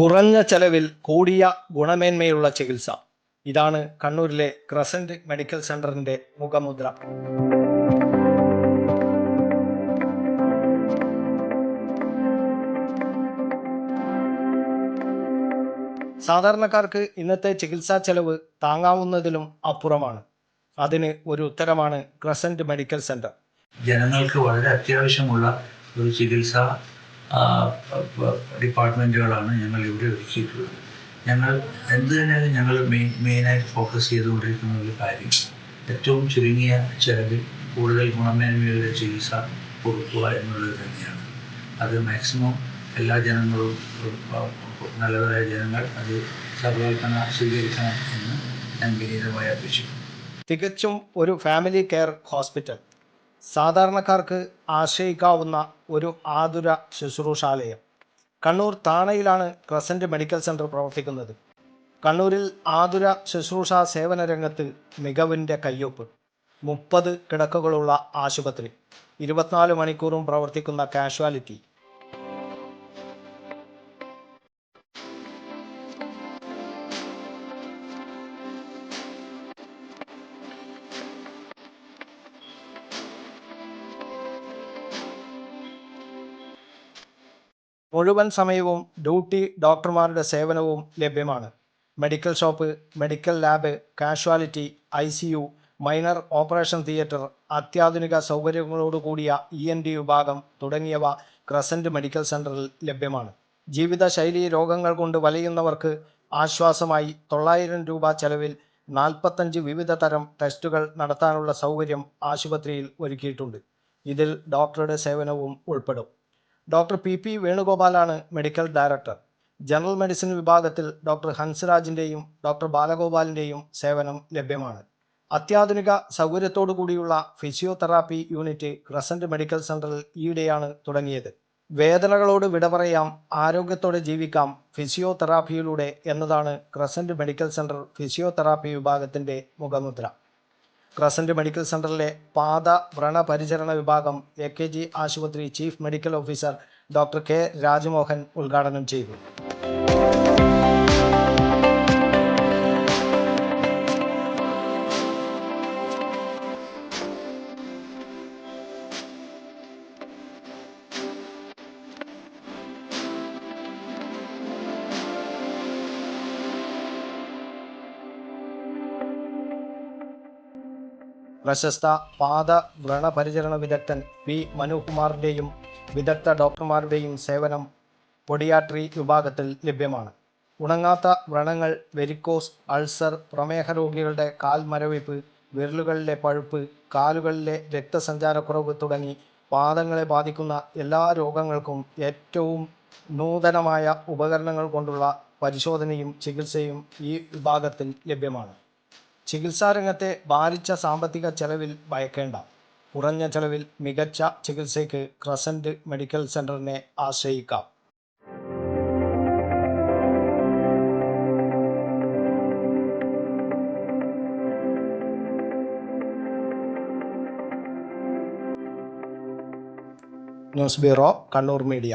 കുറഞ്ഞ ചെലവിൽ കൂടിയ ഗുണമേന്മയുള്ള ചികിത്സ. ഇതാണ് കണ്ണൂരിലെ ക്രസന്റ് മെഡിക്കൽ സെന്ററിന്റെ മുഖമുദ്ര. സാധാരണക്കാർക്ക് ഇന്നത്തെ ചികിത്സാ ചെലവ് താങ്ങാവുന്നതിലും അപ്പുറമാണ്. അതിന് ഒരു ഉത്തരമാണ് ക്രസന്റ് മെഡിക്കൽ സെന്റർ. ജനങ്ങൾക്ക് വളരെ അത്യാവശ്യമുള്ള ഒരു ചികിത്സാ ഡിപ്പാർട്ട്മെന്റുകളാണ് ഞങ്ങൾ ഇവിടെ ഒരുക്കിയിട്ടുള്ളത്. ഞങ്ങൾ എന്ത് തന്നെയാണ് ഞങ്ങൾ മെയിൻ മെയിനായിട്ട് ഫോക്കസ് ചെയ്തുകൊണ്ടിരിക്കുന്ന ഒരു കാര്യം ഏറ്റവും ചുരുങ്ങിയ ചിലവിൽ കൂടുതൽ ഗുണമേന്മയുടെ ചികിത്സ കൊടുക്കുക എന്നുള്ളത് തന്നെയാണ്. അത് മാക്സിമം എല്ലാ ജനങ്ങളും നല്ലതായ ജനങ്ങൾ അത് സർവകൽപ്പന സ്വീകരിക്കണം എന്ന് ഞാൻ വിനീതമായി അപേക്ഷിക്കുന്നു. തികച്ചും ഒരു ഫാമിലി കെയർ ഹോസ്പിറ്റൽ സാധാരണക്കാർക്ക് ആശ്രയിക്കാവുന്ന ഒരു ആതുര ശുശ്രൂഷാലയം. കണ്ണൂർ താണയിലാണ് ക്രസന്റ് മെഡിക്കൽ സെന്റർ പ്രവർത്തിക്കുന്നത്. കണ്ണൂരിൽ ആതുര ശുശ്രൂഷ സേവന രംഗത്ത് മികവിന്റെ കയ്യൊപ്പ്. മുപ്പത് കിടക്കകളുള്ള ആശുപത്രി. ഇരുപത്തിനാല് മണിക്കൂറും പ്രവർത്തിക്കുന്ന കാഷ്വാലിറ്റി. മുഴുവൻ സമയവും ഡ്യൂട്ടി ഡോക്ടർമാരുടെ സേവനവും ലഭ്യമാണ്. Medical shop medical lab casualty I C U minor operation theatre അത്യാധുനിക സൗകര്യങ്ങളോടുകൂടിയ ഇ എൻ ഡി വിഭാഗം തുടങ്ങിയവ ക്രസന്റ് മെഡിക്കൽ സെന്ററിൽ ലഭ്യമാണ്. ജീവിതശൈലി രോഗങ്ങൾ കൊണ്ട് വലയുന്നവർക്ക് ആശ്വാസമായി തൊള്ളായിരം രൂപ ചെലവിൽ നാൽപ്പത്തഞ്ച് വിവിധ തരം ടെസ്റ്റുകൾ നടത്താനുള്ള സൗകര്യം ആശുപത്രിയിൽ ഒരുക്കിയിട്ടുണ്ട്. ഇതിൽ ഡോക്ടറുടെ സേവനവും ഉൾപ്പെടും. ഡോക്ടർ പി പി വേണുഗോപാലാണ് മെഡിക്കൽ ഡയറക്ടർ. ജനറൽ മെഡിസിൻ വിഭാഗത്തിൽ ഡോക്ടർ ഹൻസ്രാജിന്റെയും ഡോക്ടർ ബാലഗോപാലിന്റെയും സേവനം ലഭ്യമാണ്. അത്യാധുനിക സൗകര്യത്തോടു കൂടിയുള്ള ഫിസിയോതെറാപ്പി യൂണിറ്റ് ക്രസന്റ് മെഡിക്കൽ സെന്ററിൽ ഈയിടെയാണ് തുടങ്ങിയത്. വേദനകളോട് വിട പറയാം ആരോഗ്യത്തോടെ ജീവിക്കാം ഫിസിയോതെറാപ്പിയിലൂടെ എന്നതാണ് ക്രസന്റ് മെഡിക്കൽ സെന്റർ ഫിസിയോതെറാപ്പി വിഭാഗത്തിന്റെ മുഖമുദ്ര. ക്രസന്റ് മെഡിക്കൽ സെന്ററിലെ പാത വ്രണ പരിചരണ വിഭാഗം എ കെ ജി ആശുപത്രി chief medical officer doctor K Rajamohan ഉദ്ഘാടനം ചെയ്തു. പ്രശസ്ത പാദ വ്രണപരിചരണ വിദഗ്ധൻ പി. മനുകുമാറിന്റെയും വിദഗ്ധ ഡോക്ടർമാരുടെയും സേവനം പൊഡിയാട്രി വിഭാഗത്തിൽ ലഭ്യമാണ്. ഉണങ്ങാത്ത വ്രണങ്ങൾ വെരിക്കോസ് അൾസർ പ്രമേഹ രോഗികളുടെ കാൽ മരവിപ്പ് വിരലുകളിലെ പഴുപ്പ് കാലുകളിലെ രക്തസഞ്ചാരക്കുറവ് തുടങ്ങി പാദങ്ങളെ ബാധിക്കുന്ന എല്ലാ രോഗങ്ങൾക്കും ഏറ്റവും നൂതനമായ ഉപകരണങ്ങൾ കൊണ്ടുള്ള പരിശോധനയും ചികിത്സയും ഈ വിഭാഗത്തിൽ ലഭ്യമാണ്. ചികിത്സാരംഗത്തെ ഭാരിച്ച സാമ്പത്തിക ചെലവിൽ ഭയക്കേണ്ട. കുറഞ്ഞ ചെലവിൽ മികച്ച ചികിത്സയ്ക്ക് ക്രസന്റ് മെഡിക്കൽ സെന്ററിനെ ആശ്രയിക്കാം. News bureau Kannur media.